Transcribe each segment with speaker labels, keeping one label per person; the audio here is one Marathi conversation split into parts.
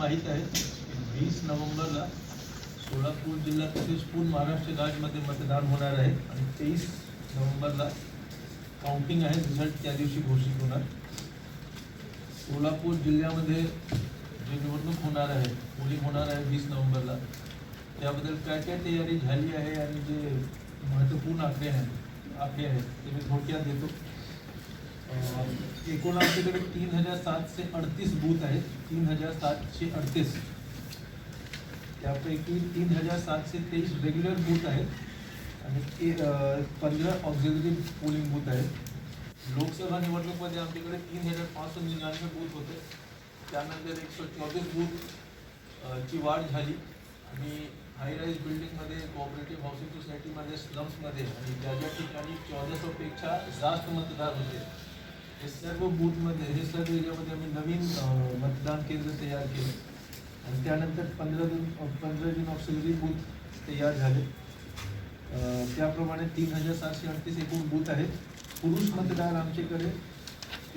Speaker 1: माहीत आहे वीस नोव्हेंबरला सोलापूर जिल्हा तसेच पूर्ण महाराष्ट्र राज्यमध्ये मतदान होणार आहे आणि तेवीस नोव्हेंबरला काउंटिंग आहे रिझल्ट त्या दिवशी घोषित होणार. सोलापूर जिल्ह्यामध्ये जे निवडणूक होणार आहे पोलिंग होणार आहे वीस नोव्हेंबरला. त्याबद्दल काय काय तयारी झाली आहे आणि जे महत्त्वपूर्ण आकडे आहेत आकडे आहेत ते मी थोडक्यात देतो. एकूण आमच्याकडे तीन हजार सातशे अडतीस बूथ आहेत. तीन हजार सातशे अडतीस. त्यापैकी तीन हजार सातशे तेवीस रेग्युलर बूथ आहेत. आणि पंधरा ऑक्झिलरी पोलिंग बूथ आहेत. लोकसभा निवडणूकमध्ये आमच्याकडे तीन हजार पाचशे निन्यानवे बूथ होते. त्यानंतर एकशे चौतीस बूथ ची वाढ झाली. आणि हाय राईज बिल्डिंगमध्ये कोऑपरेटिव्ह हाऊसिंग सोसायटीमध्ये स्लम्समध्ये आणि ज्या ज्या ठिकाणी चौदाशेपेक्षा जास्त मतदार होते हे सर्व बूथमध्ये हे सर्व एरियामध्ये आम्ही नवीन मतदान केंद्र तयार केले. आणि त्यानंतर पंधरा दिन पंधरा दिन ऑक्सिलरी बूथ तयार झाले. त्याप्रमाणे तीन हजार सातशे अडतीस एकूण बूथ आहेत. पुरुष मतदार आमच्याकडे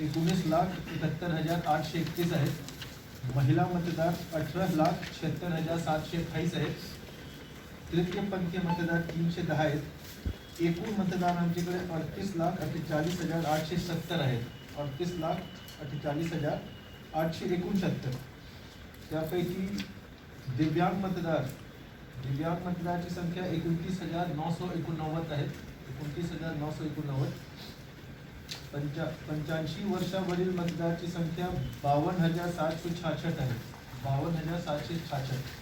Speaker 1: एकोणीस लाख एकाहत्तर हजार आठशे एकतीस आहेत. महिला मतदार अठरा लाख शहात्तर हजार सातशे अठ्ठावीस आहेत. तृतीयपंथीय मतदार तीनशे दहा आहेत. एकूण मतदान आमच्याकडे अडतीस लाख अठ्ठेचाळीस हजार आठशे सत्तर आहेत. अडतीस लाख अठ्ठेचाळीस हजार आठशे एकोणसत्तर. त्यापैकी दिव्यांग मतदार दिव्यांग मतदाराची संख्या एकोणतीस हजार नऊशे एकोणनव्वद आहे. एकोणतीस हजार नऊशे एकोणनव्वद. पंचा पंच्याऐंशी वर्षावरील मतदाराची संख्या बावन्न हजार सातशे छाछट आहे. बावन्न हजार सातशे छाछट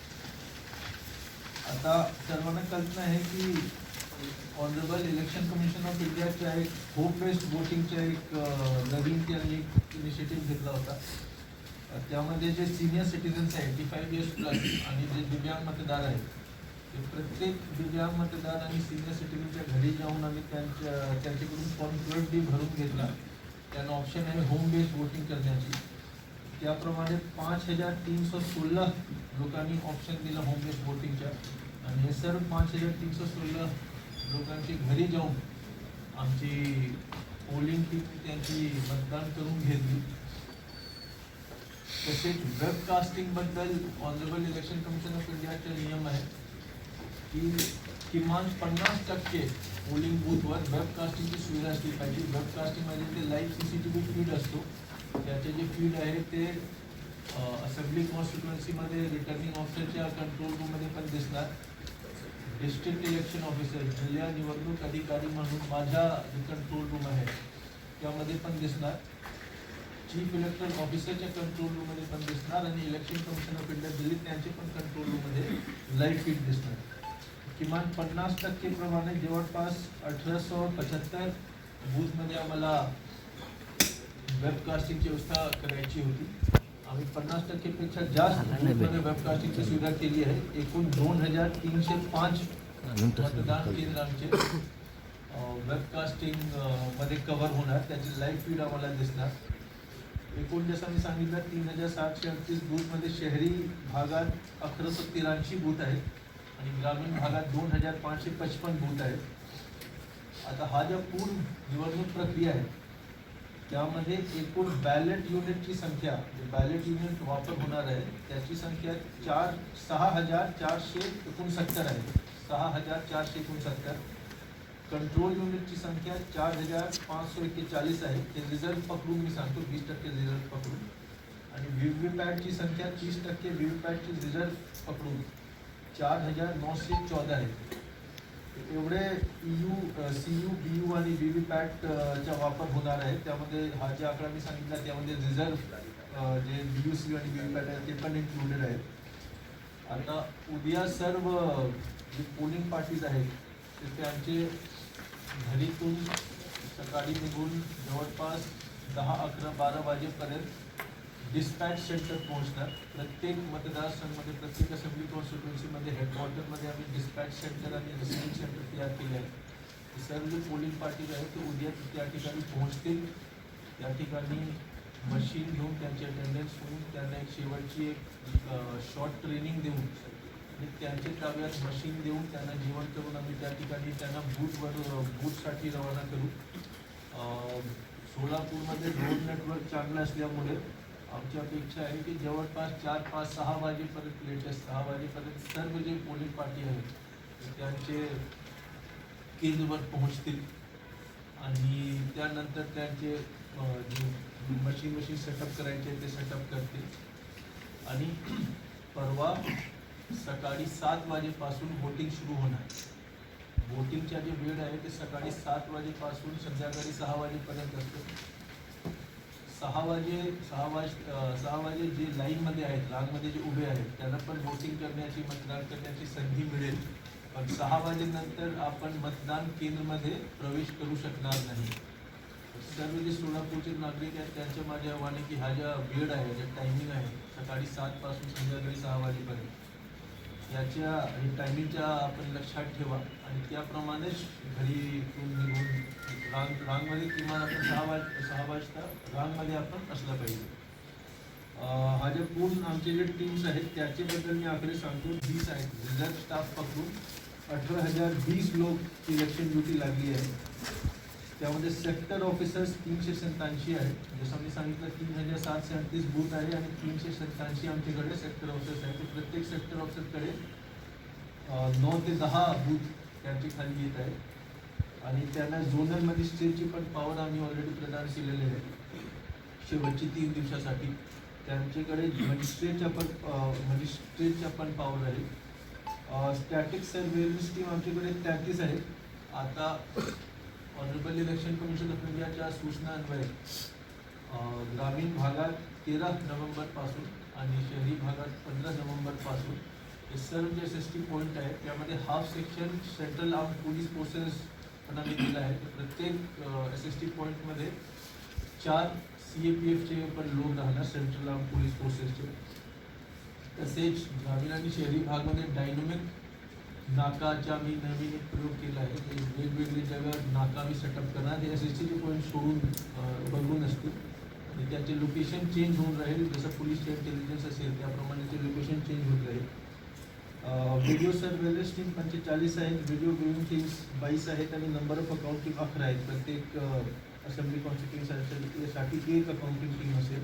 Speaker 1: आता सर्वांना कल्पना आहे की ऑनरेबल इलेक्शन कमिशन ऑफ इंडियाच्या एक होप बेस्ड वोटिंगच्या एक नवीन त्यांनी एक इनिशिएटिव्ह घेतला होता. त्यामध्ये जे सिनियर सिटीजन्स आहेत टी फाईव्ह इयर्स प्लस आणि जे दिव्यांग मतदार आहेत ते प्रत्येक दिव्यांग मतदार आणि सिनियर सिटीजनच्या घरी जाऊन आम्ही त्यांच्या त्यांच्याकडून फॉर्म ट्वेल्व डी भरून घेतला. त्यांना ऑप्शन आहे होम बेस्ड वोटिंग करण्याची. त्याप्रमाणे पाच हजार तीनशे सोळा लोकांनी ऑप्शन दिलं होम बेस्ड वोटिंगच्या आणि हे सर्व पाच हजार तीनशे सोळा लोकांची घरी जाऊन आमची पोलिंग टीम त्यांची मतदान करून घेतली. तसेच वेबकास्टिंगबद्दल ऑनरेबल इलेक्शन कमिशन ऑफ इंडियाचा नियम आहे की किमान पन्नास टक्के पोलिंग बूथवर वेबकास्टिंगची सुविधा असली पाहिजे. वेबकास्टिंगमध्ये ते live C C T V feed असतो त्याचे जे फीड आहे ते असेंब्ली कॉन्स्टिट्युएन्सीमध्ये रिटर्निंग ऑफिसरच्या कंट्रोल रूममध्ये पण दिसणार. डिस्ट्रिक्ट इलेक्शन ऑफिसर जिल्हा निवडणूक अधिकारी म्हणून माझा जे कंट्रोल रूम आहे. त्यामध्ये पण दिसणार. चीफ इलेक्शन ऑफिसरच्या कंट्रोल रूममध्ये पण दिसणार आणि इलेक्शन कमिशन ऑफ इंडिया दिल्लीत त्यांचे पण कंट्रोल रूममध्ये लाइट फिट दिसणार. किमान पन्नास टक्केप्रमाणे जवळपास जवळपास अठराशे पचहत्तर बूथमध्ये आम्हाला वेबकास्टिंगची व्यवस्था करायची होती. आम्ही पन्नास टक्केपेक्षा जास्त वेबकास्टिंगची सुविधा केली आहे एकूण दोन हजार तीनशे पाच मतदान केंद्र आमचे। वेबकास्टिंगमध्ये कव्हर होणार त्याची लाईव्ह फीड आम्हाला दिसणार. एकूण जसं मी सांगितलं तीन हजार सातशे अडतीस बूथमध्ये शहरी भागात अकराशे तिराऐंशी बूथ आहेत. आणि ग्रामीण भागात दोन हजार पाचशे पचपन बूथ आहेत. आता हा ज्या पूर्ण निवडणूक प्रक्रिया आहे त्यामध्ये एकूण बॅलेट युनिटची संख्या बॅलेट युनिट वापर होणार आहे, त्याची संख्या चार, सहा हज़ार चारशे एकोणसत्तर आहे. सहा हज़ार चारशे एकोणसत्तर. कंट्रोल युनिटची संख्या चार हज़ार पाचशे एक्केचाळीस आहे. ते रिझल्ट पकडून मी सांगतो, वीस टक्के रिझल्ट पकडून. आणि पॅटची संख्या तीस टक्के व्ही व्ही पॅटची रिझल्ट पकडून चार हज़ार नऊशे चौदा आहे. एवढे U C U B U आणि व्ही व्ही पॅटचा वापर होणार आहे त्यामध्ये हा जे आकडा मी सांगितला त्यामध्ये रिझर्व जे बी यू सी आणि बी व्ही पॅट आहे ते पण इन्क्लुडेड आहेत. आता उद्या सर्व जे पोलिंग पार्टीज आहेत ते आमचे घरीतून सकाळी निघून जवळपास दहा अकरा बारा वाजेपर्यंत डिस्पॅच सेंटर पोहोचणार. प्रत्येक मतदारसंघामध्ये प्रत्येक असेंब्ली कॉन्स्टिट्युन्सीमध्ये हेडक्वार्टरमध्ये आम्ही डिस्पॅच सेंटर आणि रिसिव्हिंग सेंटर तयार केले आहे सर्व जे पोलिंग पार्टीज आहेत ते उद्या त्या ठिकाणी पोहोचतील. त्या ठिकाणी मशीन घेऊन त्यांची अटेंडन्स होऊन त्यांना एक शेवटची एक शॉर्ट ट्रेनिंग देऊन आणि त्यांच्या ताब्यात मशीन देऊन त्यांना जेवण करून आम्ही त्या ठिकाणी त्यांना बूथवर बूथसाठी रवाना करू. सोलापूरमध्ये रोड नेटवर्क चांगलं असल्यामुळे आमची अपेक्षा आहे की जवळपास चार पाच सहा वाजेपर्यंत लेटेस्ट सहा वाजेपर्यंत सर्व जे पोलीस पार्टी आहेत त्यांचे केंद्रवर पोहोचतील. आणि त्यानंतर त्यांचे जे मशीन मशीन सेटअप करायचे ते सेटअप करतील. आणि परवा सकाळी सात वाजेपासून वोटिंग सुरू होणार. वोटिंगच्या जे वेळ आहे ते सकाळी सात वाजेपासून संध्याकाळी सहा वाजेपर्यंत असते. सहा वाजे सहा वाज सहा वाजे जे लाईनमध्ये आहेत लाईनमध्ये जे उभे आहेत त्यांना पण वोटिंग करण्याची मतदान करण्याची संधी मिळेल. पण सहा वाजेनंतर आपण मतदान केंद्रमध्ये प्रवेश करू शकणार नाही. सर्व जे सोलापूरचे नागरिक आहेत त्यांच्या माझे आव्हान आहे की हा ज्या वेळ आहे ज्या टायमिंग आहे सकाळी सातपासून संध्याकाळी सहा वाजेपर्यंत. याच्या हे टायमिंगच्या आपण लक्षात ठेवा. आणि त्याप्रमाणेच घरी निघून रांग रांगमध्ये किमान आपण सहा वाज सहा वाजता रांगमध्ये आपण असला पाहिजे. हा जे पूर्ण आमचे जे टीम्स आहेत त्याच्याबद्दल मी आकडे सांगतो. वीस आहेत. रिझर्व स्टाफ पकडून अठरा हजार वीस लोक इलेक्शन ड्युटी लागली आहे. त्यामध्ये सेक्टर ऑफिसर्स तीनशे सत्त्याऐंशी आहेत. जसं मी सांगितलं तीन हजार सातशे अडतीस बूथ आहे आणि तीनशे सत्ताऐंशी आमच्याकडे सेक्टर ऑफिसर्स आहेत. तर प्रत्येक सेक्टर ऑफिसरकडे नऊ ते दहा बूथ त्यांची खाली येत आहे आणि त्यांना झोनल मजिस्ट्रेटची पण पावर आम्ही ऑलरेडी प्रदान केलेली आहे. शेवटची तीन दिवसासाठी. त्यांच्याकडे मजिस्ट्रेटच्या पण मजिस्ट्रेटच्या पण पावर आहे स्टॅटिक सर्वेलन्स टीम आमच्याकडे तेहतीस आहे आता ऑनरेबल इलेक्शन कमिशन ऑफ इंडियाच्या सूचनान्वये ग्रामीण भागात तेरा नोव्हेंबरपासून आणि शहरी भागात पंधरा नोव्हेंबरपासून हे सर्व जे एस एस टी पॉईंट आहे त्यामध्ये half section central arm police forces पण आम्ही दिला आहे. तर प्रत्येक एस एस टी पॉईंटमध्ये चार सी ए पी एफचे पण लोक राहणार सेंट्रल आर्म पोलीस फोर्सेसचे. तसेच ग्रामीण आणि शहरी भागामध्ये डायनॉमिक नाकाचा मी नवीन एक प्रयोग केला आहे. ते वेगवेगळी जागा नाका मी सेटअप करणार. ते सी सी टी पॉईंट सोडून बघून असतील. आणि त्याचे लोकेशन चेंज होऊन राहील. जसं पोलीसचे इंटेलिजन्स असेल त्याप्रमाणे ते लोकेशन चेंज होत राहील. व्हिडिओ सर्वेलन्स टीम पंचेचाळीस आहेत. व्हिडिओ व्ह्यूइंग टीम्स बाईस आहेत आणि नंबर ऑफ अकाउंटिंग अकरा आहेत. प्रत्येक असेंब्ली कॉन्स्टिट्युन्सीसाठी एक अकाउंटिंग टीम असेल.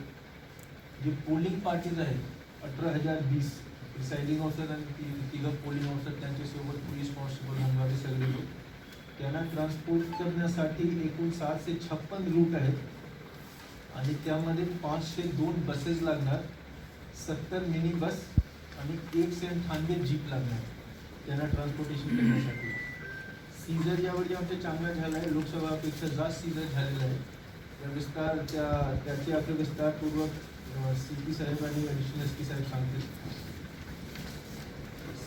Speaker 1: जे पोलिंग पार्टीज आहेत अठरा हजार वीस. प्रिसाइडिंग ऑफिसर आणि ती तिघं पोलिंग ऑफिसर त्यांच्यासोबत पोलीस कॉन्स्टेबल होमगार्ड सगळे लोक. त्यांना ट्रान्सपोर्ट करण्यासाठी एकूण सातशे छप्पन रूट आहेत. आणि त्यामध्ये पाचशे दोन बसेस लागणार सत्तर मिनी बस आणि एकशे अठ्ठानवे जीप लागणार त्यांना ट्रान्सपोर्टेशन करण्यासाठी. सीझर यावेळी आमचा चांगला झाला आहे लोकसभापेक्षा जास्त सीझर झालेला आहे. त्या विस्तार त्या त्याचे आपले विस्तारपूर्वक सी पी साहेब आणि ॲडिशनल एस पी साहेब सांगतील.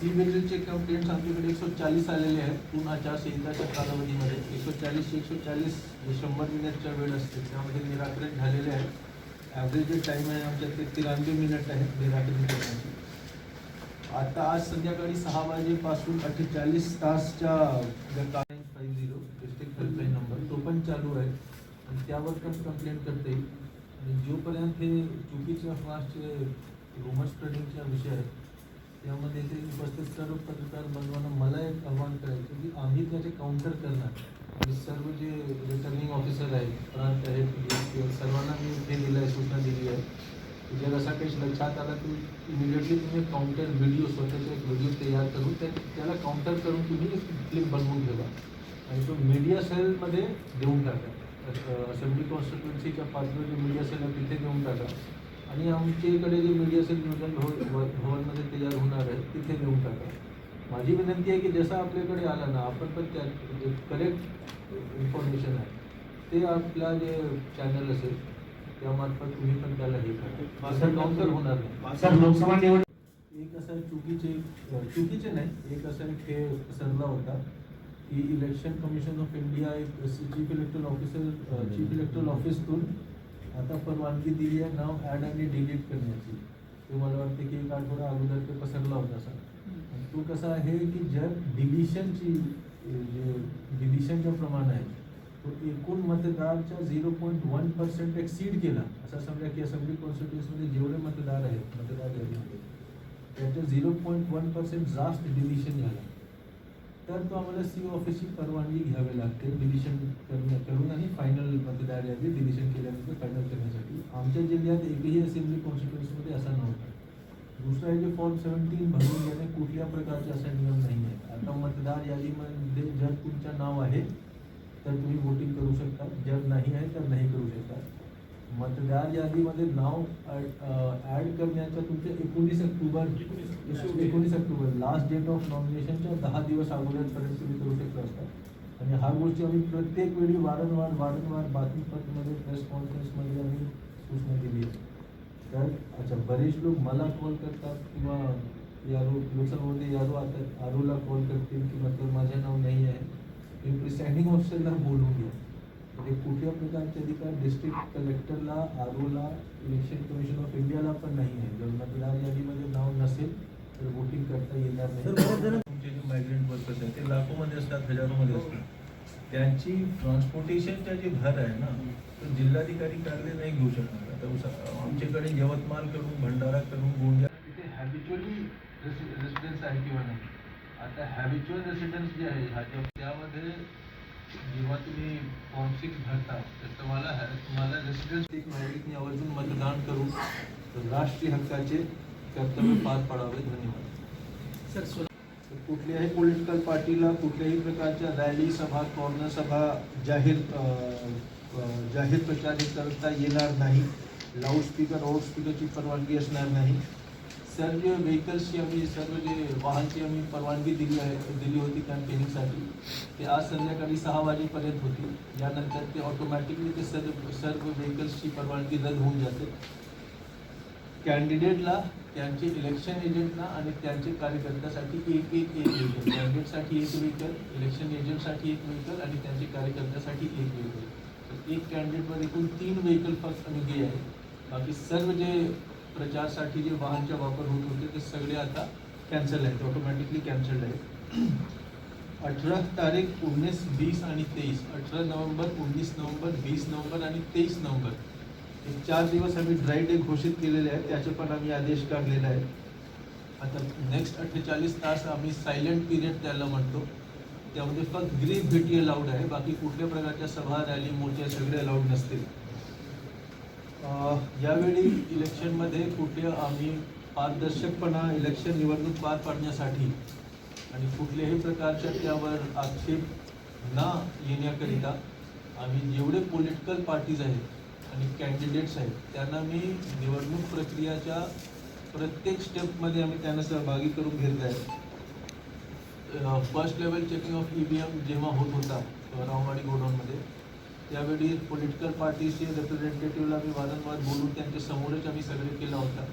Speaker 1: सी विजिलचे कंप्लेंट्स आमच्याकडे एकशे चाळीस आलेले आहेत. पूर्ण आचारसंहिताच्या कालावधीमध्ये एकशे चाळीस एकशे चाळीस जे शंभर मिनिटच्या वेळ असते. त्यामध्ये निराकरण झालेले आहेत ॲव्हरेज जे टाईम आहे आमच्या ते तिरानवे मिनिट आहे निराकरण करण्याची. आता आज संध्याकाळी सहा वाजेपासून अठ्ठेचाळीस तासच्या five zero district helpline number तो पण चालू आहे. आणि त्यावर पण कंप्लेंट करता. येईल आणि जोपर्यंत हे चुकीचे अफवाचे रुमर स्प्रेडिंगचा विषय आहे त्यामध्ये ते उपस्थित सर्व पत्रकार बंधवांना मला एक आव्हान करायचं की आम्ही त्याचे काउंटर करणार. आणि सर्व जे रिटर्निंग ऑफिसर आहेत प्रांत आहेत सर्वांना मी हे दिलं आहे सूचना दिली आहे. जर असा काही लक्षात आला तर इमिडिएटली तुम्ही काउंटर व्हिडिओ स्वतःचा एक व्हिडिओ तयार करून त्या त्याला काउंटर करून तुम्ही क्लिप बनवून ठेवा. आणि तो मीडिया सेलमध्ये देऊन टाका. असेंब्ली कॉन्स्टिट्युन्सीच्या पात्र जे मीडिया सेल आहे तिथे देऊन टाका. आणि आमच्याकडे जे मीडिया सेल नियोजन भव- भव- भवनमध्ये तयार होणार आहे तिथे देऊन टाका. माझी विनंती आहे की जसं आपल्याकडे आलं ना आपण पण त्या करेक्ट इन्फॉर्मेशन आहे ते आपला जे चॅनल असेल त्यामार्फत तुम्ही पण त्याला हे करा. असं काउंटर होणार नाही.
Speaker 2: लोकसभा निवड
Speaker 1: एक असा चुकीचे चुकीचे नाही एक असा एक हे पसरला होता की इलेक्शन कमिशन ऑफ इंडिया एक chief electoral officer chief electoral ऑफिसतून आता परवानगी दिली आहे नाव ॲड आणि डिलीट करण्याची. ते मला वाटते की एक आठवडा अगोदर ते पसरला होता सर तो कसा आहे की जर डिलिशनची जे डिलिशनचं प्रमाण आहे तो एकूण मतदारच्या zero point one percent exceed केला. असं समजा की असेंब्ली कॉन्स्टिट्युन्सीमध्ये जेवढे मतदार आहेत मतदार यादीमध्ये त्याच्या झिरो पॉईंट वन पर्सेंट जास्त डिलिशन झाला. तर तो आम्हाला सी ऑफिसची परवानगी घ्यावी लागते. डिलिशन करून करून आणि फायनल मतदार यादी डिलिशन केल्यानंतर फायनल करण्यासाठी. आमच्या जिल्ह्यात एकही असेंब्ली कॉन्स्टिट्युन्सीमध्ये असा नव्हता. दुसरा आहे की फॉर्म सेवन्टीन भरून घेणे कुठल्या प्रकारचे असा नियम नाही आहे आता मतदार यादीमध्ये जर तुमचं नाव आहे तर तुम्ही वोटिंग करू शकता. जर नाही आहे तर नाही करू शकता. मतदार यादीमध्ये नाव ॲड करण्याच्या तुमच्या एकोणीस ऑक्टोबर एकोणीस ऑक्टोबर लास्ट डेट ऑफ नॉमिनेशनच्या दहा दिवस अगोदरपर्यंत तुम्ही करू शकता असता आणि हा गोष्टी आम्ही प्रत्येक वेळी वारंवार वारंवार बातमीपत्रामध्ये प्रेस कॉन्फरन्समध्ये आम्ही सूचना दिली. आहे तर अच्छा बरेच लोक मला कॉल करतात किंवा यारो लोकसभामध्ये यारो आता आरोला कॉल करतील की मतलब माझे नाव नाही आहे. तुम्ही प्रिसाइडिंग ऑफिसरला बोलून घ्या म्हणजे कुठल्या प्रकारचे अधिकार डिस्ट्रिक्ट कलेक्टरला आरोला इलेक्शन कमिशन ऑफ इंडियाला पण नाही आहे. जर मतदार यादीमध्ये नाव नसेल तर वोटिंग करता येणार नाही. तुमचे जे मायग्रेंट वर्कर्स आहेत ते लाखोमध्ये असतात हजारोमध्ये असतात. त्यांची ट्रान्सपोर्टेशनचा जे भर आहे ना तो जिल्हाधिकारी कार्यालय नाही घेऊ शकणार. आता उसा- आमच्याकडे यवतमाळकडून भंडाराकडून गोंदिया तिथे हॅबिच्युअली रेसिडेन्स आहे किंवा नाही. आता हॅबिच्युअल रेसिडेन्स जे आहे ह्याच्या त्यामध्ये जेव्हा तुम्ही फॉर्म सिक्स भरता तर तुम्हाला ह- तुम्हाला रेसिडेन्स एक नागरिकने आवर्जून मतदान करून राष्ट्रीय हक्काचे कर्तव्य पार पाडावे. धन्यवाद.
Speaker 2: सर
Speaker 1: कुठल्याही पॉलिटिकल पार्टीला कुठल्याही प्रकारच्या रॅली सभा कॉर्नर सभा जाहीर जाहीर प्रचार करता येणार नाही. लाऊडस्पीकर आउटस्पीकरची परवानगी असणार नाही. सर्व व्हेकल्सची आम्ही सर्व जे वाहनची आम्ही परवानगी दिली आहे दिली होती कॅम्पेनिंगसाठी ते आज संध्याकाळी सहा वाजेपर्यंत होती यानंतर ते ऑटोमॅटिकली ते सर्व सर्व व्हेकल्सची परवानगी रद्द होऊन जाते. कॅन्डिडेटला त्यांचे इलेक्शन एजंटला आणि त्यांचे कार्यकर्त्यासाठी एक एक एक व्हेकल कॅन्डिडेटसाठी एक व्हेकल इलेक्शन एजंटसाठी एक व्हेकल आणि त्यांचे कार्यकर्त्यासाठी एक व्हेकल एक कॅन्डिडेटवर एकूण तीन व्हेकल फक्त आम्ही आहे बाकी सर्व जे प्रचारसाठी जे वाहनचा वापर होत होते ते सगळे आता कॅन्सल आहेत ऑटोमॅटिकली कॅन्सल्ड आहेत. अठरा तारीख उन्नीस वीस आणि तेईस अठरा नोव्हेंबर उन्नीस नोव्हेंबर वीस नोव्हेंबर आणि तेवीस नोव्हेंबर. हे चार दिवस आम्ही ड्राय डे घोषित केलेले आहेत त्याचे पण आम्ही आदेश काढलेले आहेत. आता नेक्स्ट अठ्ठेचाळीस तास आम्ही सायलेंट पिरियड त्याला म्हणतो. त्यामध्ये फक्त ग्रीप भेटी अलाउड आहे बाकी कुठल्या प्रकारच्या सभा रॅली मोर्चे सगळे अलाउड नसतील. यावेळी इलेक्शनमध्ये कुठे आम्ही पारदर्शकपणा इलेक्शन निवडणूक पार पाडण्यासाठी आणि कुठल्याही प्रकारच्या त्यावर आक्षेप न येण्याकरिता आम्ही जेवढे पॉलिटिकल पार्टीज आहेत आणि कॅन्डिडेट्स आहेत त्यांना मी निवडणूक प्रक्रियाच्या प्रत्येक स्टेपमध्ये आम्ही त्यांना सहभागी करून घेत आहे. First level checking of E V M जेव्हा होत होता अ, राववाडी गोडाऊनमध्ये. त्यावेळी पॉलिटिकल पार्टीचे रिप्रेझेंटेटिव्हला आम्ही वारंवार बोलून त्यांच्या समोरच आम्ही सगळे केला होता.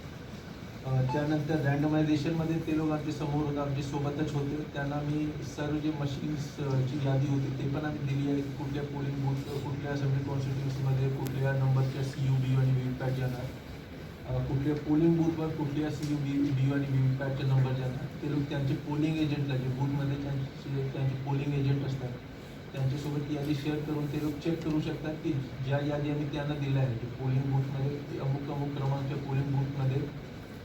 Speaker 1: त्यानंतर रँडमायझेशनमध्ये ते लोक आमच्यासमोर होता आमच्या सोबतच होते. त्यांना मी सर्व जे मशीन्सची यादी होती ते पण आम्ही दिली आहे. कुठल्या पोलिंग बूथ कुठल्या असेंब्ली कॉन्स्टिट्युन्सीमध्ये कुठल्या नंबरच्या सी यू बी आणि व्ही व्ही पॅट कुठल्या पोलिंग बूथवर कुठल्या सी यू बी डी आणि व्ही पॅटचे नंबर जाणार. ते लोक त्यांचे पोलिंग एजंटला जे बूथमध्ये त्यांचे त्यांचे पोलिंग एजंट असतात त्यांच्यासोबत यादी शेअर करून ते लोक चेक करू शकतात की ज्या यादी आम्ही त्यांना दिल्या आहे की पोलिंग बूथमध्ये अमुक अमुक क्रमांकच्या पोलिंग बूथमध्ये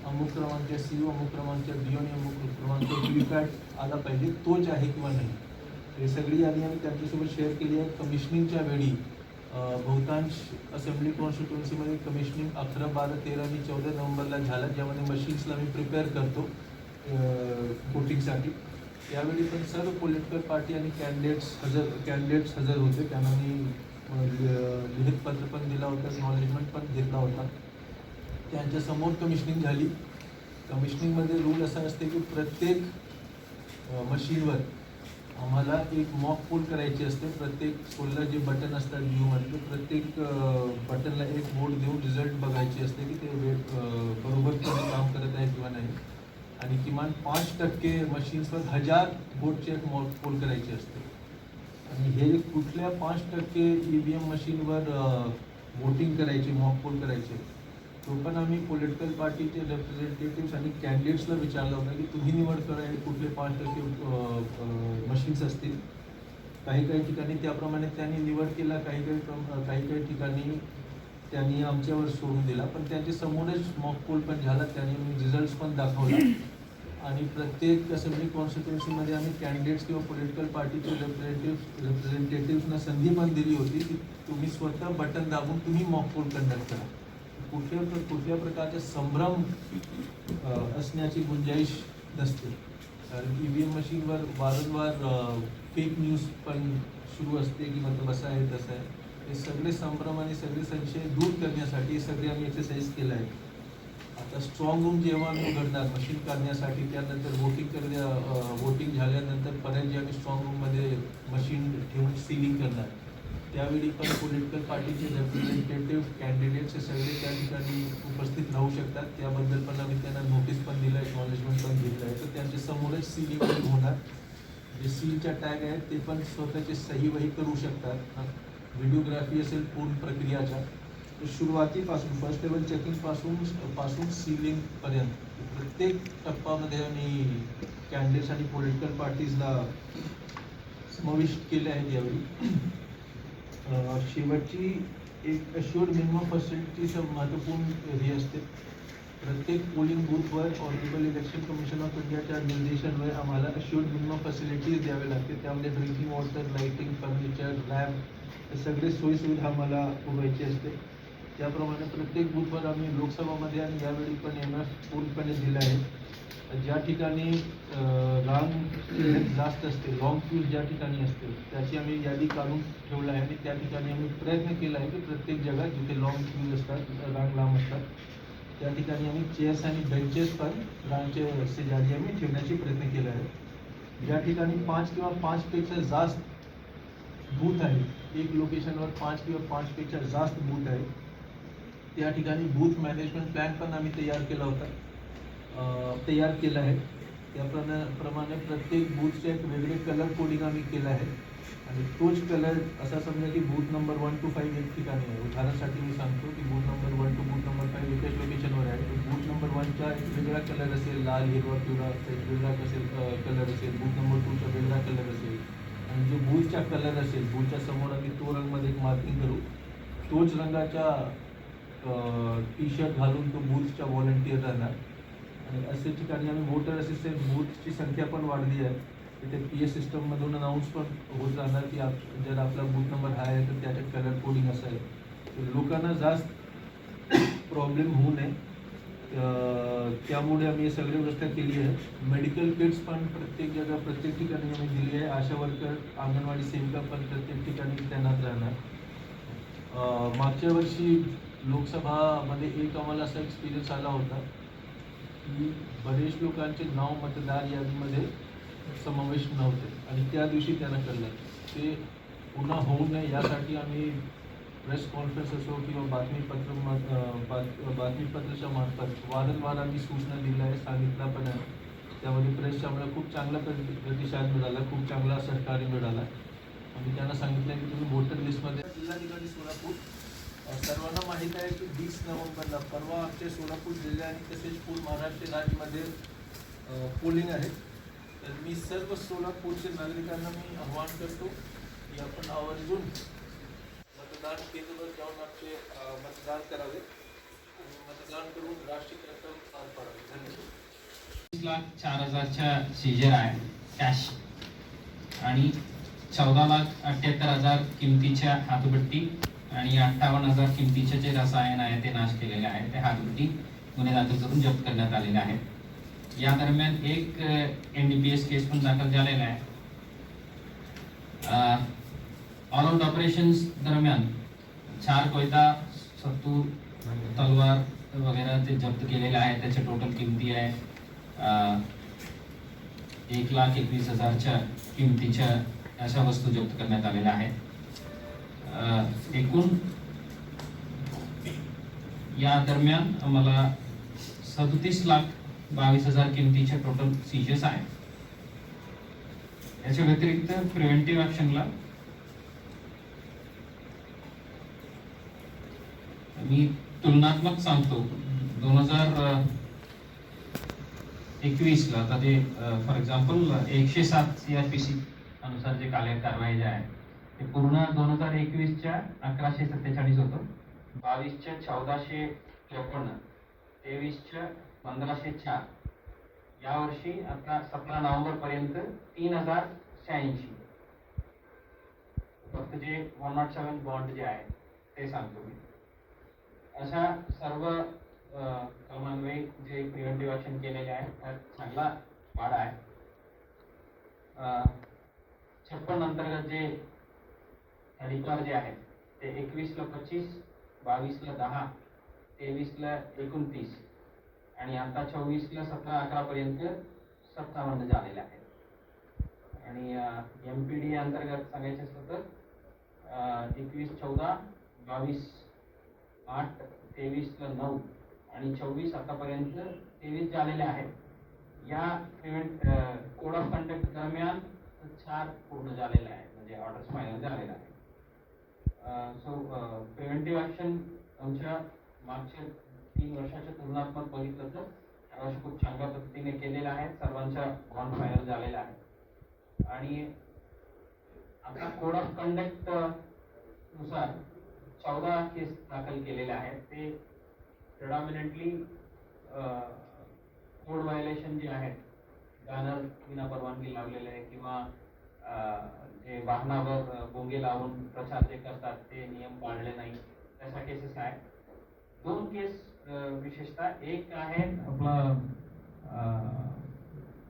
Speaker 1: अमुक क्रमांकच्या सी यू अमुक क्रमांकच्या डी आणि अमुक क्रमांक व्ही पॅट आला पाहिजे तोच आहे किंवा नाही. हे सगळी यादी आम्ही त्यांच्यासोबत शेअर केली आहे. कमिशनिंगच्या वेळी बहुतांश असेंब्ली कॉन्स्टिट्युन्सीमध्ये कमिशनिंग अकरा बारा तेरा आणि चौदा नोव्हेंबरला झालं ज्यामध्ये मशीन्सला मी प्रिपेअर करतो कोटिंगसाठी यावेळी पण सर्व पॉलिटिकल पार्टी आणि कॅन्डिडेट्स हजर कॅन्डिडेट्स हजर होते. त्यांना मी अ, लिखित पत्र पण दिला होता एक्नॉलेजमेंट पण घेतला होता. त्यांच्यासमोर कमिशनिंग झाली. कमिशनिंगमध्ये रूल असा असते की प्रत्येक मशीनवर आम्हाला एक मॉक पोल करायची असते. प्रत्येक पोलला जे बटन असतात व्ह्यूमध्ये प्रत्येक बटनला एक बोर्ड देऊन रिझल्ट बघायची असते की ते बरोबर काम करत आहे किंवा नाही. आणि किमान पाच टक्के मशीन्सवर हजार बोटचे एक मॉक पोल करायची असते. आणि हे कुठल्या पाच टक्के ई व्ही एम मशीनवर वोटिंग करायची मॉक पोल करायचे तो पण आम्ही पॉलिटिकल पार्टीचे रिप्रेझेंटेटिव्ह आणि कॅन्डिडेट्सला विचारलं होतं की तुम्ही निवड करा हे कुठले पाच टक्के मशीन्स असतील. काही काही ठिकाणी त्याप्रमाणे त्यांनी निवड केला काही काही काही काही ठिकाणी त्यांनी आमच्यावर सोडून दिला पण त्यांच्या समोरच मॉक पोल पण झाला त्यांनी रिझल्ट पण दाखवला. प्रत्येक असेंब्ली कॉन्स्टिट्युन्सीमध्ये आम्ही कॅन्डिडेट्स किंवा पॉलिटिकल पार्टीचे रिप्रेझेंटेटिव्ह रिप्रेझेंटेटिव्हना संधी पण दिली होती की तुम्ही स्वतः बटन दाबून तुम्ही मॉक पोल कंडक्ट करा. कुठल्या कुठल्या प्रकारचे संभ्रम असण्याची गुंजाईश नसते. कारण ई व्ही एम मशीनवर वारंवार फेक न्यूज़ पण सुरू असते की मतलब असं आहे, तसं आहे. हे सगळे संभ्रम आणि सगळे संशय दूर करण्यासाठी सगळे आम्ही एक्सरसाइज केलं आहे. तर स्ट्रॉंग रूम जेव्हा आम्ही उघडणार मशीन काढण्यासाठी त्यानंतर वोटिंग करण्या वोटिंग झाल्यानंतर परत जे आम्ही स्ट्रॉंग रूममध्ये मशीन ठेवून सिलिंग करणार. त्यावेळी पण पॉलिटिकल पार्टीचे रिप्रेझेंटेटिव्ह कॅन्डिडेट्स हे सगळे त्या ठिकाणी उपस्थित राहू शकतात. त्याबद्दल पण आम्ही त्यांना नोटीस पण दिलं आहे एक्नॉलेजमेंट पण दिलं आहे तर त्यांच्या समोरच सिलिंग होणार. जे सीलच्या टॅग आहेत ते पण स्वतःचे सही वही करू शकतात. व्हिडिओग्राफी असेल पूर्ण प्रक्रियाच्या. सुरुवातीपासून फर्स्ट लेवल चेकिंगपासून पासून सीलिंग पर्यंत. प्रत्येक टप्प्यामध्ये आम्ही कॅन्डिडेट्स आणि पॉलिटिकल पार्टीजला समाविष्ट केले आहेत यावेळी. शेवटची एक अश्युअर्ड मिनिमम फॅसिलिटीचं महत्त्वपूर्ण हे असते. प्रत्येक पोलिंग बूथवर ऑनरेबल इलेक्शन कमिशन ऑफ इंडियाच्या निर्देशांवर आम्हाला अश्युअर्ड मिनिमम फॅसिलिटीज द्यावे लागते. त्यामध्ये drinking water lighting furniture lab हे सगळे सोयीसुविधा आम्हाला पुरवायची असते. त्याप्रमाणे प्रत्येक बूथवर आम्ही लोकसभामध्ये आणि यावेळी पण यांना पूर्णपणे दिलं आहे. ज्या ठिकाणी रांग जास्त असते लॉंग क्यूज ज्या ठिकाणी असते, त्याची आम्ही यादी काढून ठेवलं आहे आणि त्या ठिकाणी आम्ही प्रयत्न केला आहे की प्रत्येक जगात जिथे लॉंग क्यूज असतात रांग लांब असतात, त्या ठिकाणी आम्ही चेअर्स आणि बेंचेस पण रांगचे शेजारी आम्ही ठेवण्याचे प्रयत्न केला आहे ज्या ठिकाणी पाच किंवा पाचपेक्षा जास्त बूथ आहे एक लोकेशनवर पाच किंवा पाचपेक्षा जास्त बूथ आहे त्या ठिकाणी बूथ मॅनेजमेंट प्लॅन पण आम्ही तयार केला होता. तयार केला आहे. त्याप्रमाणे प्रमाणे प्रत्येक बूथचे एक वेगळे कलर कोडिंग आम्ही केलं आहे. आणि तोच कलर असा समजा की booth number one two five एक ठिकाणी आहे. उदाहरणासाठी मी सांगतो की booth number one two booth number five एकाच लोकेशनवर आहे. बूथ नंबर वनचा एक वेगळा कलर असेल लाल हिरवा पिवळा एक वेगळा कसेल कलर असेल. बूथ नंबर टूचा वेगळा कलर असेल. आणि जो बूथचा कलर असेल बूथच्या समोर आम्ही तो रंगमध्ये एक मार्किंग करू. तोच रंगाच्या टी शर्ट घालून तो बूथच्या व्हॉलंटियर राहणार. आणि असे ठिकाणी आम्ही वोटर असिस्टंट बूथची संख्या पण वाढली आहे. तिथे पी एस सिस्टममधून अनाऊन्स पण होत राहणार की आप जर आपला बूथ नंबर हा आहे तर त्याच्यात कलर कोडिंग असं आहे. तर लोकांना जास्त प्रॉब्लेम होऊ नये. त्यामुळे आम्ही हे सगळी व्यवस्था केली आहे. मेडिकल किट्स पण प्रत्येक जागा प्रत्येक ठिकाणी आम्ही दिली आहे. आशा वर्कर अंगणवाडी सेविका पण प्रत्येक ठिकाणी तैनात राहणार मागच्या वर्षी लोकसभामध्ये एक आम्हाला असा एक्सपिरियन्स आला होता की बरेच लोकांचे नाव मतदार यादीमध्ये समावेश नव्हते. आणि त्या दिवशी त्यांना कळलं ते पुन्हा होऊ नये यासाठी आम्ही प्रेस कॉन्फरन्स असो किंवा बातमीपत्र बात- बातमीपत्राच्या मार्फत वारंवार आम्ही सूचना दिल्या आहे सांगितलं पण आहे त्यामध्ये प्रेसच्या आम्हाला खूप चांगला प्रति प्रतिसाद मिळाला खूप चांगला सहकार्य मिळाला. आम्ही त्यांना सांगितलं की तुम्ही वोटर लिस्टमध्ये जिल्हाधिकारी सोलापूर सर्वांना माहीत आहे की वीस नोव्हेंबरला परवा आमचे सोलापूर जिल्हा आणि तसेच पूल महाराष्ट्र राज्यमध्ये पोलिंग आहे. तर मी सर्व सोलापूरचे नागरिकांना मी आव्हान करतो की आपण आवर्जून मतदान केंद्रावर जाऊन आपले मतदान करावे आणि मतदान करून राष्ट्रीय कर्तव्य पार पाडावे. धन्यवाद.
Speaker 2: लाख चार हजारच्या सीजर आहे कॅश आणि चौदा लाख अठ्ठ्याहत्तर हजार किमतीच्या हातभट्टी. आणि अठ्ठावन्न हजार किमतीचे जे रसायन आहे ते नाश केलेले आहे ते हातगुटी गुन्हे दाखल करून जप्त करण्यात आलेले आहेत. या दरम्यान एक N D P S case पण दाखल झालेला आहे. ऑल आउट ऑपरेशन्स दरम्यान चार कोयता सत्तू तलवार वगैरे ते जप्त केलेले आहे त्याच्या टोटल किमती आहे एक लाख एकवीस हजारच्या किमतीच्या अशा वस्तू जप्त करण्यात आलेल्या आहेत. एकूण या दरम्यान आम्हाला सदतीस लाख बावीस हजार किमतीचे टोटल सीजेस आहेत. याच्या व्यतिरिक्त प्रिव्हेंटिव्ह ॲक्शनला मी तुलनात्मक सांगतो. दोन हजार एकवीसला आता ते फॉर एक्झाम्पल एकशे सात सी आर पी सी अनुसार जे काले कारवाई ज्या आहे ते पूर्ण दोन हजार एकवीसच्या अकराशे सत्तेचाळीस होतं. बावीसच्या चौदाशे चौपन्न तेवीसच्या पंधराशे चार. यावर्षी आता सतरा नोव्हेंबर पर्यंत तीन हजार शहाऐंशी. फक्त जे वन नॉट सेवन बॉन्ड जे आहे ते सांगतो मी. अशा सर्व कलमान्वये जे प्रिव्हेंटिव्ह ऍक्शन केलेले आहे त्यात चांगला वाढ आहे. छप्पन अंतर्गत जे अधिकार जे आहेत ते एकवीसला पच्चीस बावीसला दहा तेवीसला एकोणतीस आणि आता चोवीसला सतरा अकरा पर्यंत सत्तावन्न झालेले आहेत. आणि एम पी डी अंतर्गत सांगायचं असलं तर एकवीस चौदा बावीस आठ तेवीसला नऊ आणि चोवीस आतापर्यंत तेवीस झालेले आहेत. या पेमेंट कोड ऑफ कंडक्ट दरम्यान चार पूर्ण झालेले आहेत म्हणजे ऑर्डर्स फायनल झालेले आहेत. सो प्रिव्हेंटिव्ह ॲक्शन आमच्या मागच्या तीन वर्षाच्या तुलनात्मक बघितलं तर यावर्षी खूप चांगल्या पद्धतीने केलेलं आहे. सर्वांच्या बॉन्ड फायनल झालेल्या आहे. आणि आता कोड ऑफ कंडक्टनुसार चौदा केस दाखल केलेले आहेत. ते प्रिडॉमिनेटली कोड व्हायलेशन जे आहेत गाणं विना परवानगी लावलेले आहे किंवा जे वाहनावर गोंगे बोंगे लावून प्रचार जे करतात ते नियम पाळले नाही तशा केसेस आहेत दोन केस विशेषतः एक आहे आपलं अं,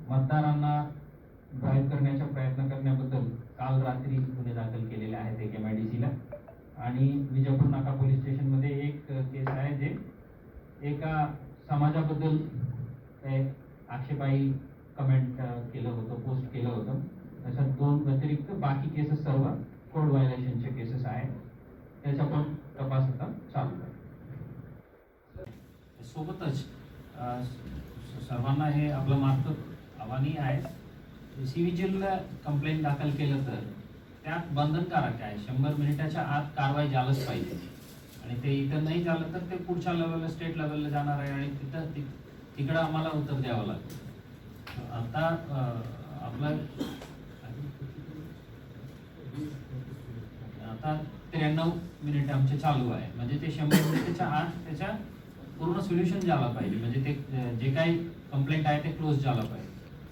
Speaker 2: मतदारांना ड्राईव्ह करण्याचा प्रयत्न करण्याबद्दल काल रात्री गुन्हे दाखल केलेले आहेत एक एम आय डी सीला आणि विजापूर नाका पोलीस स्टेशनमध्ये एक केस आहे जे एका समाजाबद्दल आक्षेपाई कमेंट केलं होतं पोस्ट केलं होतं. तशात दोन व्यतिरिक्त बाकी केसेस सर्व कोड व्हायलेशनचे केसेस आहेत. त्याचा पण तपास आता चालू आहे. सोबतच सर्वांना हे आपलं मार्फत आव्हानही आहे. सी विजिलला कंप्लेंट दाखल केलं तर त्यात बंधनकारक आहे. शंभर मिनिटाच्या आत कारवाई झालंच पाहिजे. आणि ते इथं नाही झालं तर ते पुढच्या लेवलला स्टेट लेवलला जाणार आहे आणि तिथं तिकडं आम्हाला उत्तर द्यावं लागतं. आता आपलं आता त्र्याण्णव मिनिट आमचे चालू आहे. म्हणजे ते शंभर मिनिटाच्या आत त्याच्या पूर्ण सोल्युशन झाला पाहिजे. म्हणजे ते जे काही कंप्लेंट आहे ते क्लोज झालं पाहिजे.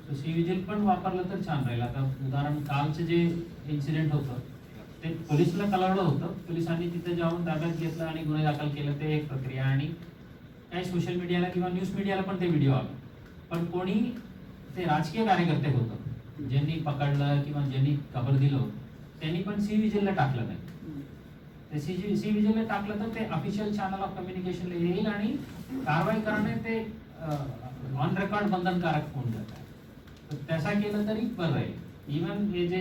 Speaker 2: सो सी विजिल पण वापरलं तर छान राहील. आता उदाहरण कालचं जे इन्सिडेंट होतं ते पोलिसला कळवलं होतं. पोलिसांनी तिथे जाऊन ताब्यात घेतलं आणि गुन्हे दाखल केलं. ते एक प्रक्रिया. आणि काही सोशल मीडियाला किंवा न्यूज मीडियाला पण ते व्हिडिओ आला. पण कोणी ते राजकीय कार्यकर्ते होतं ज्यांनी पकडलं किंवा ज्यांनी खबर दिलं त्यांनी पण सी विजिलला टाकलं नाही. ते सी जी सी विजिलला टाकलं तर ते ऑफिशियल चॅनल ऑफ कम्युनिकेशनला येईल आणि कारवाई करणे ते ऑन रेकॉर्ड बंधनकारक होऊन जात आहे. तर त्याचा केलं तरी बरं राहील इवन हे जे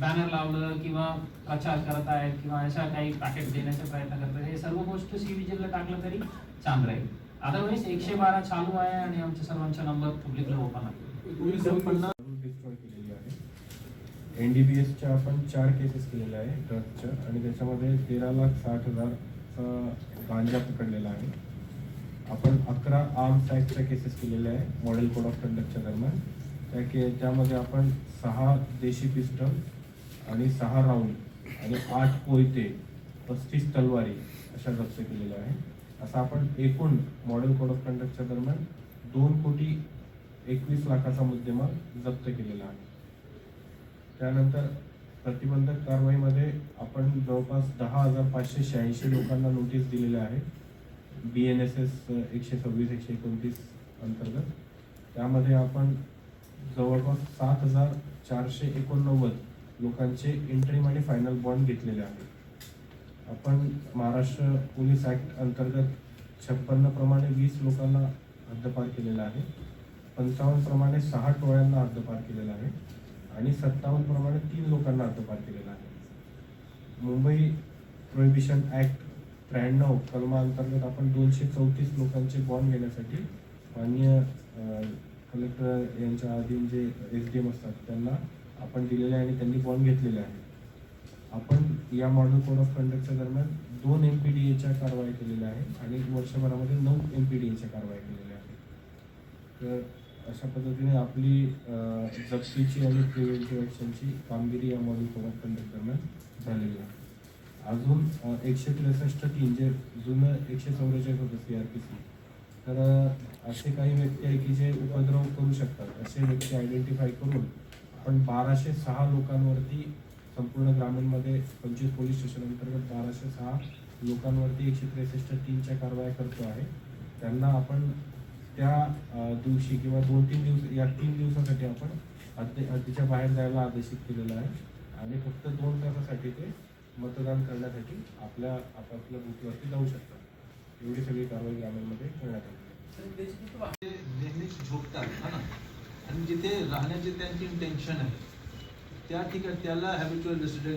Speaker 2: बॅनर लावलं किंवा प्रचार करत आहेत किंवा अशा काही पॅकेट देण्याचा प्रयत्न करत आहेत हे सर्व गोष्ट सी विजिलला टाकलं तरी छान राहील. अदरवाईज एकशे बारा चालू आहे आणि आमच्या सर्वांचा नंबर पब्लिकला ओपन आहे
Speaker 1: पोलीस पन्नास
Speaker 3: डिस्ट्रॉय केलेली आहे एन डी बी एसच्या आपण चार केसेस केलेल्या आहे ड्रग्सच्या आणि त्याच्यामध्ये तेरा लाख साठ हजारचा गांजा पकडलेला आहे. आपण अकरा आर्म्स ॲक्टच्या केसेस केलेल्या आहे मॉडेल कोड ऑफ कंडक्टच्या दरम्यान. त्या के त्यामध्ये आपण सहा देशी पिस्टल आणि सहा राऊंड आणि आठ कोयते पस्तीस तलवारी अशा जप्त केलेल्या आहे. असं आपण एकूण मॉडेल कोड ऑफ कंडक्टच्या दरम्यान दोन कोटी एकवीस लाखाचा मुद्देमाल जप्त केलेला आहे. त्यानंतर प्रतिबंधक कारवाईमध्ये आपण जवळपास दहा हजार पाचशे शहाऐंशी लोकांना नोटीस दिलेल्या आहे. बी एन एस एस एकशे सव्वीस एकशे एकोणतीस अंतर्गत. त्यामध्ये आपण जवळपास सात हजार चारशे एकोणनव्वद लोकांचे इंटरिम आणि फायनल बॉन्ड घेतलेले आहे आपण महाराष्ट्र पोलीस ॲक्ट अंतर्गत छप्पन्न प्रमाणे वीस लोकांना हद्दपार केलेला आहे. पंचावन्न प्रमाणे सहा टोळ्यांना हद्दपार केलेला आहे. आणि सत्तावन्न प्रमाणे तीन लोकांना हद्दपार केलेला आहे. मुंबई प्रोहिबिशन ॲक्ट त्र्याण्णव कलमाअंतर्गत आपण दोनशे चौतीस लोकांचे बॉन्ड घेण्यासाठी माननीय कलेक्टर यांच्या अधीन जे एस डी एम असतात त्यांना आपण दिलेले आहे आणि त्यांनी बॉन्ड घेतलेले आहे. आपण या मॉडेल कोड ऑफ कंडक्टच्या दरम्यान दोन एम पी डी एच्या कारवाई केलेल्या आहेत आणि वर्षभरामध्ये नऊ एम पी डी एच्या कारवाई केलेल्या आहेत. तर अशा पद्धतीने आपली अं, जप्तीची आणि प्रिव्हेंटिव्ह ॲक्शनची कामगिरी या मॉडेल कोड कंडक्ट दरम्यान झालेली आहे. अजून एकशे त्रेसष्ट तीन जे जुनं एकशे चौवेचाळीस होतं सी आर पी सी तर असे काही व्यक्ती आहे की जे उपद्रव करू शकतात. असे व्यक्ती आयडेंटिफाय करून आपण बाराशे सहा लोकांवरती संपूर्ण ग्रामीणमध्ये पंचवीस पोलीस स्टेशन अंतर्गत बाराशे सहा लोकांवरती एकशे त्रेसष्ट तीनच्या कारवाया करतो आहे. त्यांना आपण त्या दिवशी किंवा दोन तीन दिवस या तीन दिवसासाठी आपण हद्दी हद्दीच्या बाहेर जायला आदेशित केलेलं आहे. आणि फक्त दोन तासासाठी ते मतदान करण्यासाठी आपल्या आपापल्या बुथवरती जाऊ शकतात. एवढी सगळी कारवाई ग्रामीणमध्ये करण्यात आली.
Speaker 1: नेहमीच झोपतात हा ना? आणि जिथे राहण्याची त्यांची इंटेन्शन आहे त्या ठिकाणी त्याला हॅबिच्युअल रेसिडेंट